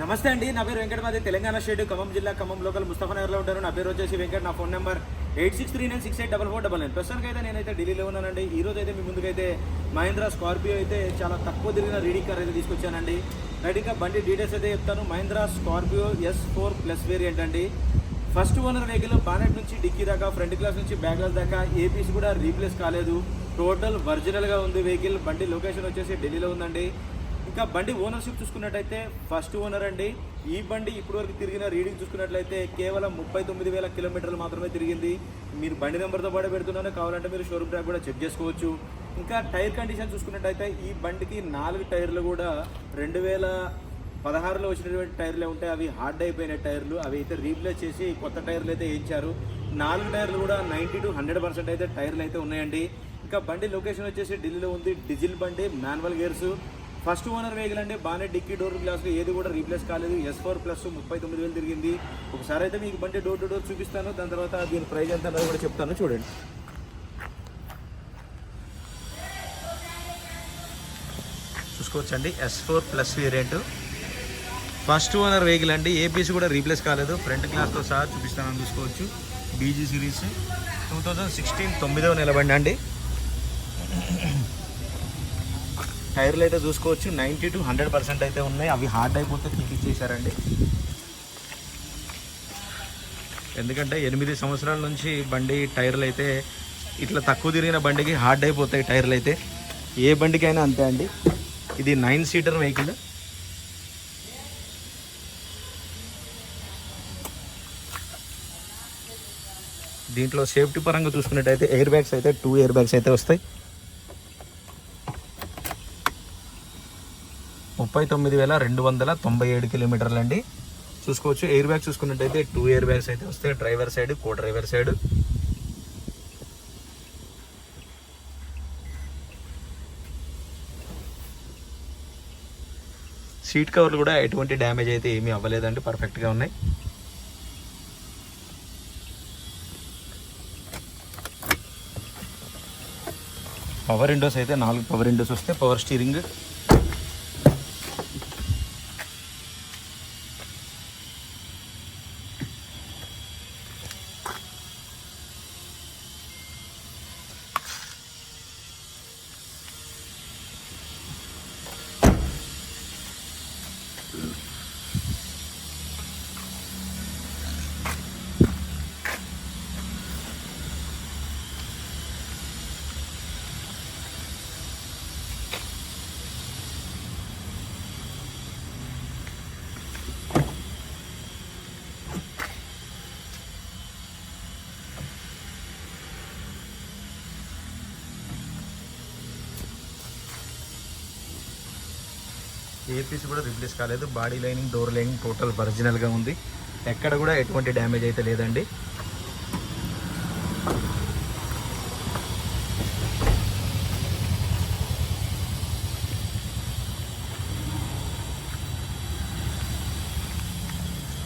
నమస్తే అండి నా పేరు వెంకట మాది తెలంగాణ స్టేట్ ఖమ్మం జిల్లా ఖమ్మం లోకల్ ముస్తఫానగర్లో ఉంటారు. నా పేరు వచ్చేసి వెంకట నా phone number eight six three nine six eight double four double nine. ప్రస్తుతానికి అయితే నేనైతే ఢిల్లీలో ఉన్నానండి. ఈ రోజు అయితే మీ ముందుకైతే మహేంద్ర స్కార్పియో అయితే చాలా తక్కువ తిరిగిన రీడింగ్ కార్ అయితే తీసుకొచ్చానండి. రైట్ ఇంకా బండి డీటెయిల్స్ అయితే చెప్తాను. Mahindra scorpio S four plus variant అండి. ఫస్ట్ ఓనర్ వెహికల్ బానెట్ నుంచి డిక్కీ దాకా ఫ్రంట్ గ్లాస్ నుంచి బ్యాక్ గ్లాస్ దాకా ఏపీస్ కూడా రీప్లేస్ కాలేదు. టోటల్ ఒరిజినల్గా ఉంది వెహికల్ బండి లొకేషన్ వచ్చేసి ఢిల్లీలో ఉందండి. ఇంకా బండి ఓనర్షిప్ చూసుకున్నట్టయితే ఫస్ట్ ఓనర్ అండి. ఈ బండి ఇప్పటివరకు తిరిగిన రీడింగ్ చూసుకున్నట్లయితే కేవలం ముప్పై తొమ్మిది వేల కిలోమీటర్లు మాత్రమే తిరిగింది. మీరు బండి నెంబర్తో పాటు పెడుతున్నాను. కావాలంటే మీరు షోరూమ్ ట్రాక్ కూడా చెక్ చేసుకోవచ్చు. ఇంకా టైర్ కండిషన్ చూసుకున్నట్టయితే ఈ బండికి నాలుగు టైర్లు కూడా రెండు వేల పదహారులో వచ్చినటువంటి టైర్లే ఉంటాయి అవి హార్డ్ అయిపోయిన టైర్లు అవి అయితే రీప్లేస్ చేసి కొత్త టైర్లు అయితే వేయించారు. నాలుగు టైర్లు కూడా నైంటీ టు హండ్రెడ్ పర్సెంట్ అయితే టైర్లు అయితే ఉన్నాయండి. ఇంకా బండి లొకేషన్ వచ్చేసి ఢిల్లీలో ఉంది. డీజిల్ బండి manual gears first owner vehicle అంటే బాగానే డిక్కీ డోర్ గ్లాసులు ఏది కూడా రీప్లేస్ కాలేదు. ఎస్ ఫోర్ ప్లస్ ముప్పై తొమ్మిది వేలు తిరిగింది. ఒకసారి అయితే మీకు బండి డోర్ టు డోర్ చూపిస్తాను. దాని తర్వాత దీని ప్రైజ్ ఎంత అన్నది కూడా చెప్తాను. చూడండి. చూసుకోవచ్చండి. S four plus variant first owner vehicle అండి. ఏపీసీ కూడా రీప్లేస్ కాలేదు. ఫ్రంట్ గ్లాస్తో సహా చూపిస్తానని చూసుకోవచ్చు. BG series two thousand sixteen తొమ్మిదవ నిలబండి అండి. టైర్లు అయితే చూసుకోవచ్చు. నైంటీ టు హండ్రెడ్ పర్సెంట్ అయితే ఉన్నాయి. అవి హార్డ్ అయిపోతే తీపిచ్చేసారండి ఎందుకంటే ఎనిమిది సంవత్సరాల నుంచి బండి టైర్లు అయితే ఇట్లా తక్కువ తిరిగిన బండికి హార్డ్ అయిపోతాయి టైర్లు అయితే. ఏ బండికైనా అంతే అండి. ఇది నైన్ సీటర్ వెహికల్. దీంట్లో సేఫ్టీ పరంగా చూసుకున్నట్టయితే ఎయిర్ బ్యాగ్స్ అయితే టూ ఎయిర్ బ్యాగ్స్ అయితే వస్తాయి. ముప్పై తొమ్మిది వేల రెండు వందల తొంభై ఏడు కిలోమీటర్లు అండి చూసుకోవచ్చు ఎయిర్ బ్యాగ్ చూసుకున్నట్టయితే టూ ఎయిర్ బ్యాగ్స్ అయితే వస్తాయి. Driver side co driver side seat కవర్లు కూడా ఎటువంటి డ్యామేజ్ అయితే ఏమీ అవ్వలేదండి పర్ఫెక్ట్గా ఉన్నాయి. పవర్ విండోస్ అయితే నాలుగు పవర్ విండోస్ వస్తే పవర్ స్టీరింగ్ ఏ పీస్ కూడా రిప్లేస్ కాలేదు. Body lining door lining total ఒరిజినల్గా ఉంది. ఎక్కడ కూడా ఎటువంటి డ్యామేజ్ అయితే లేదండి.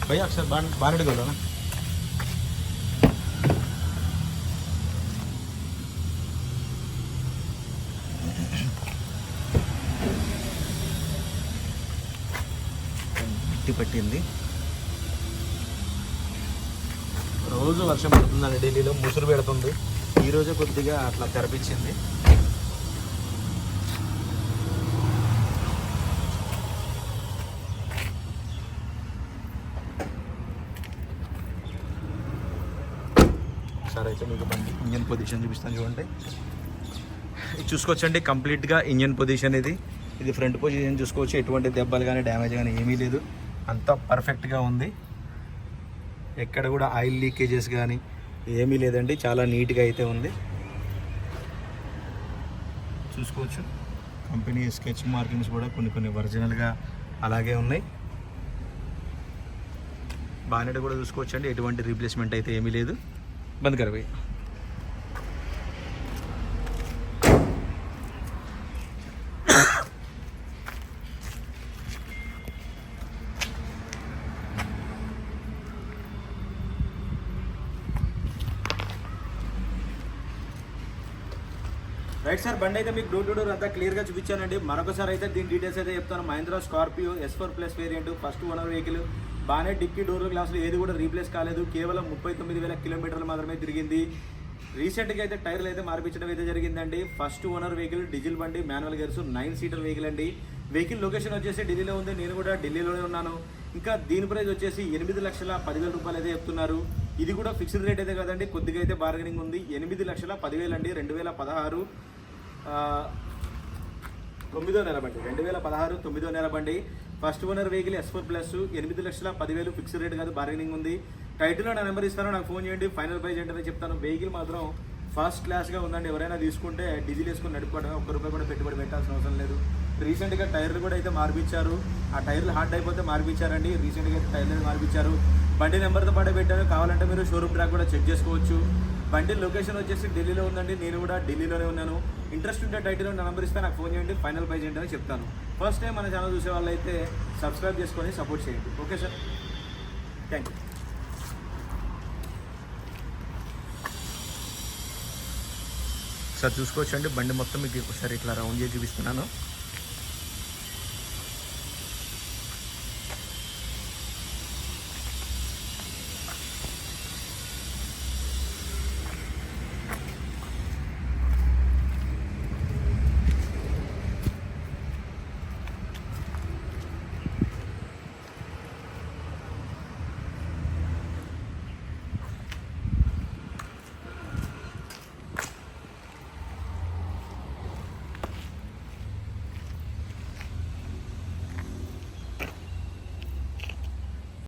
భయ్యా ఒకసారి బాగా బాగా అడుగుదా ना పట్టింది రోజు వర్షం పడుతుందండి ఢిల్లీలో ముసురు పెడుతుంది. ఈరోజే కొద్దిగా అట్లా తెరపించింది. ఒకసారి అయితే మీకు బండి ఇంజన్ పొజిషన్ చూపిస్తాను చూడండి. ఇది చూసుకోవచ్చండి కంప్లీట్గా ఇంజన్ పొజిషన్ ఇది. ఇది ఫ్రంట్ పొజిషన్ చూసుకోవచ్చు ఎటువంటి దెబ్బలు కానీ డ్యామేజ్ కానీ ఏమీ లేదు. అంతా పర్ఫెక్ట్గా ఉంది. ఎక్కడ కూడా ఆయిల్ లీకేజెస్ కానీ ఏమీ లేదండి. చాలా నీట్గా అయితే ఉంది. చూసుకోవచ్చు. కంపెనీ స్కెచ్ మార్కింగ్స్ కూడా కొన్ని కొన్ని ఒరిజినల్గా అలాగే ఉన్నాయి. బానెట్ కూడా చూసుకోవచ్చండి. ఎటువంటి రీప్లేస్మెంట్ అయితే ఏమీ లేదు. బంద్ కరవయ్య. రైట్ సార్ బండి అయితే మీకు డోర్ టు డోర్ అంతా క్లియర్గా చూపించానండి. మరొకసారి అయితే దీని డీటెయిల్స్ అయితే చెప్తాను. Mahindra Scorpio S four plus variant first owner vehicle బాగానే డిక్కీ డోర్ గ్లాసులు ఏది కూడా రీప్లేస్ కాలేదు. కేవలం ముప్పై తొమ్మిది వేల కిలోమీటర్లు మాత్రమే తిరిగింది. రీసెంట్గా అయితే టైర్లు అయితే మార్పించడం అయితే జరిగిందండి. ఫస్ట్ ఓనర్ వెహికల్ డీజిల్ బండి manual gears nine seater vehicle అండి. వెహికల్ లొకేషన్ వచ్చేసి ఢిల్లీలో ఉంది. నేను కూడా ఢిల్లీలోనే ఉన్నాను. ఇంకా దీని ప్రైస్ వచ్చేసి ఎనిమిది లక్షల పదివేల రూపాయలు అయితే చెప్తున్నారు. ఇది కూడా ఫిక్స్డ్ రేట్ అయితే కదండి. కొద్దిగా అయితే బార్గెనింగ్ ఉంది. ఎనిమిది లక్షల పదివేలు అండి. రెండు వేల పదహారు తొమ్మిదో నెల బండి. రెండు వేల పదహారు తొమ్మిదో నెల బండి. First owner vehicle S four plus ఎనిమిది లక్షల పదివేలు ఫిక్స్డ్ రేట్ కాదు బార్గెనింగ్ ఉంది. టైటిల్లో నా నెంబర్ ఇస్తాను నాకు ఫోన్ చేయండి ఫైనల్ ప్రైజ్ ఏంటనే చెప్తాను. వెహికల్ మాత్రం ఫస్ట్ క్లాస్గా ఉందండి. ఎవరైనా తీసుకుంటే డీజిల్ వేసుకొని నడుపుకోవడం ఒక్క రూపాయి కూడా పెట్టుబడి పెట్టాల్సిన అవసరం లేదు. రీసెంట్గా టైర్లు కూడా అయితే మార్పించారు ఆ టైర్లు హార్డ్ అయిపోతే మార్పించారండి రీసెంట్గా అయితే టైర్లు మార్పించారు బండి నెంబర్తో పాటు పెట్టారు కావాలంటే మీరు షోరూమ్ ట్రాక్ కూడా చెక్ చేసుకోవచ్చు. బండి లొకేషన్ వచ్చేసి ఢిల్లీలో ఉందండి. నేను కూడా ఢిల్లీలోనే ఉన్నాను. ఇంట్రెస్ట్ ఉంటే టైటిల్ నా నెంబర్ ఇస్తే నాకు ఫోన్ చేయండి. ఫైనల్ ప్రైజ్ ఏంటని చెప్తాను. ఫస్ట్ టైం మన ఛానల్ చూసే వాళ్ళైతే సబ్స్క్రైబ్ చేసుకొని సపోర్ట్ చేయండి. Okay sir? Thank you. Sir చూసుకోవచ్చండి. బండి మొత్తం మీకు ఒకసారి ఇట్లా రౌండ్ చేసి చూపిస్తున్నాను.